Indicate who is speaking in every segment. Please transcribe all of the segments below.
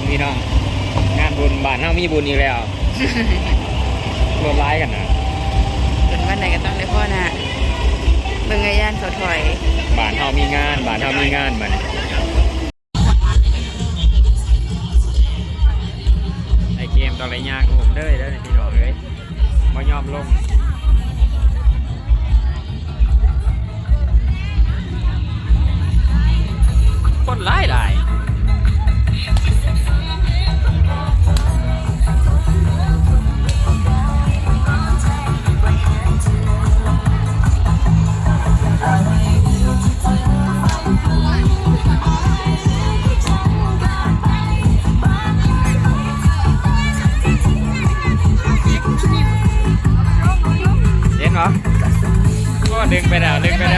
Speaker 1: ญพี่น้อง งานบุญบ้านเฮามีบุญอีกแล้วรวมร้ายกันนะ
Speaker 2: เป็นวันไหนก็ต้องได้พ่อนะเบิ่งไงย่านเขาถอย
Speaker 1: บ้านเฮามีงานบ้านเฮามีงานมันไอเกมตอนไรยากกับผมเด้อเด้อพี่น้องเลยบ่ยอมลง ไม่ได้ลึกไม่ได้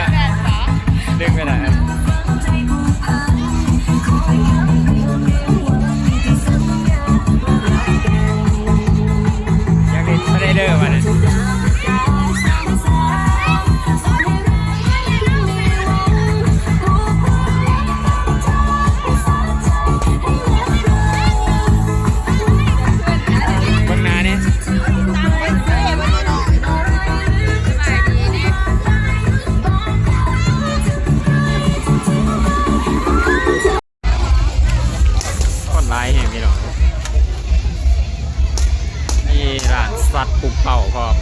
Speaker 1: สัตว์ปลุกเป่าพร้อม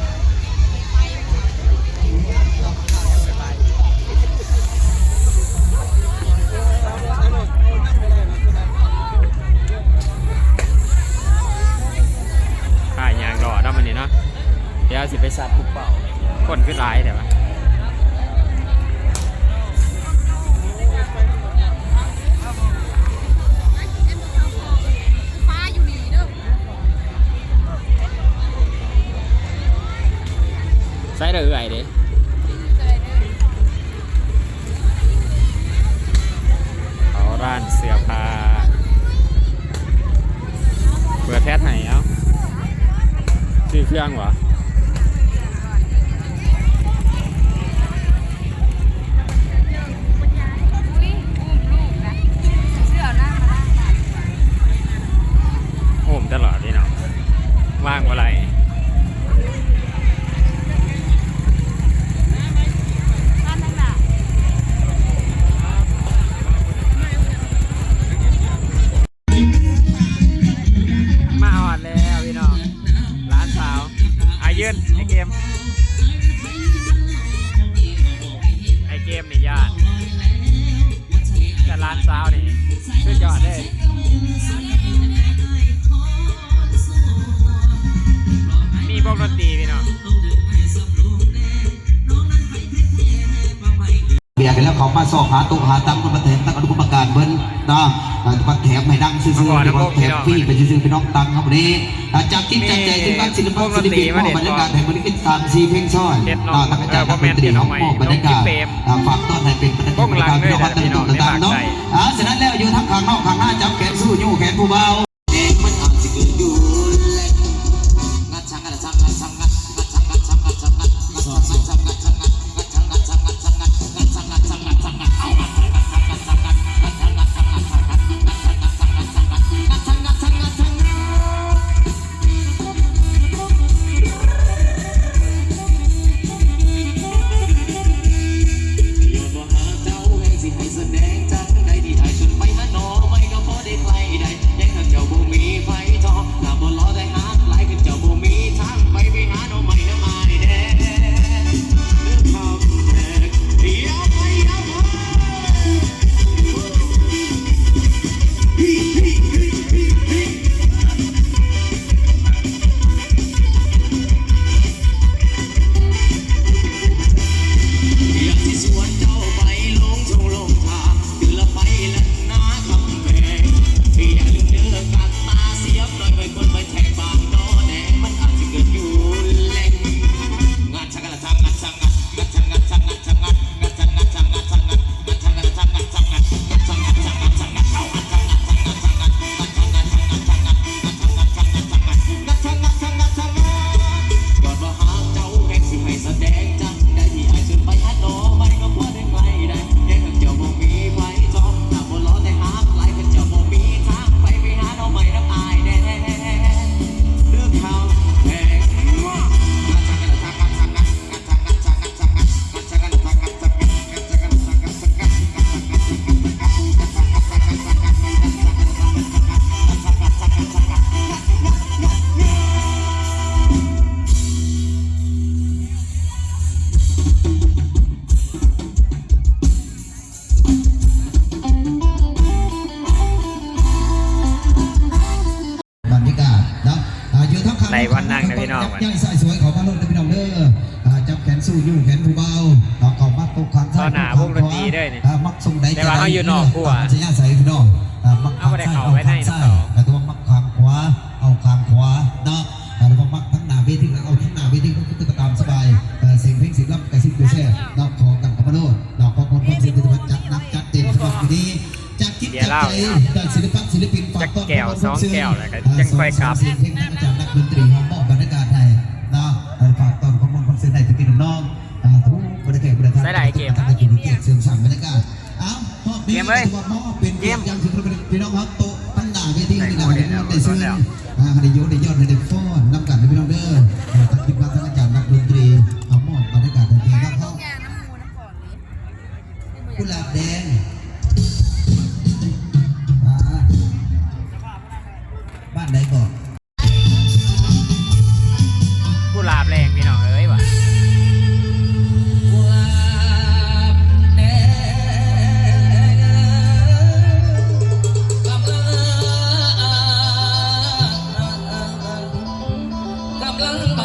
Speaker 1: ขายยางรอได้มันนี่เนาะเดี๋ยวสิไปสัตว์ปลุกเป่าคนขึ้นร้ายเดี๋ยวะ ใส่เรื่อยๆดิเอาร้านเสื้อผ้าเปิดแพทสไหนเอ้าชื่อเครื่องวะ ญาติแต่ร้านสาวนี่สุดยอดเลยมีพวกดนตรีพี่น้อง
Speaker 3: เบียร์ไปแล้วเขามาสอบหาตัวหาตั้งคนมาแถมตั้งอนุกรรมการเบิ้ลนะ อ่ามาแถมให้นั่งซื่อๆเดี๋ยวมาแถมฟรีไปซื่อๆไปน้องตังครับวันนี้อ่าจากทีมจัดใจทีมงานศิลปะศิลปินมอบบรรยากาศแห่งบริการสามสี่เพลงซ้อนอ่าตั้งใจทำดนตรีน้องมอบบรรยากาศอ่าฝากต้อนให้เป็นบรรยากาศพี่น้องกันตุ้งต่างๆเนาะอ่าฉะนั้นแล้ว ส่ง
Speaker 4: ใด
Speaker 3: แต่
Speaker 1: ว่าเขาอยู่นอกกูอะ
Speaker 3: จะย่าใส่พี่น้องอ่ามัก
Speaker 1: เอาบ่ได้เข้าไว้ใน
Speaker 3: ข้าง
Speaker 1: เนาะ
Speaker 3: ซ้ายแต่ว่ามักข้างขวาเอาข้างขวาเนาะแต่ว่ามักทั้งหน้าเวทีเอาทั้งหน้าเวทีก็คือตามสบายเอ่อเสียงเพลงเสียงรับกระซิบกระแซ่นอกของกันกับมโนดนอกของคนความเสียงที่จัดหนักจัดเต็มสำหรับวันนี้จากคิดจากใจจากศิลปะศิลปินฝากต้อน
Speaker 1: จักแก้วสองแก้วแล้วก็จังค่อยกลับ
Speaker 3: เสียงเพลงจากอาจารย์นักดนตรีของมอบบรรยากาศไทยเนาะฝากตอนของมงคลเสียงไทยที่พี่น้องๆอ่าทุกบรรยากาศบรรยากาศ
Speaker 1: ใส่หลายเกม
Speaker 3: ทำให้อยู่ใน เกมเลยเกมยังถึงพี่น้องครับโตตั้งด่าเวทีนี่
Speaker 1: นะครับแต่
Speaker 3: ซื้ออ่าคดีโยได้ยอดได้
Speaker 1: ฟอน
Speaker 3: นำกันพี่น้องเด้อทักทิพย์รัตนจานทร์นักดนต
Speaker 1: รีเอามอบบรรยา
Speaker 3: กาศดนตรีครับเขากุหลาบแดงบ้านไหนก่อน Oh.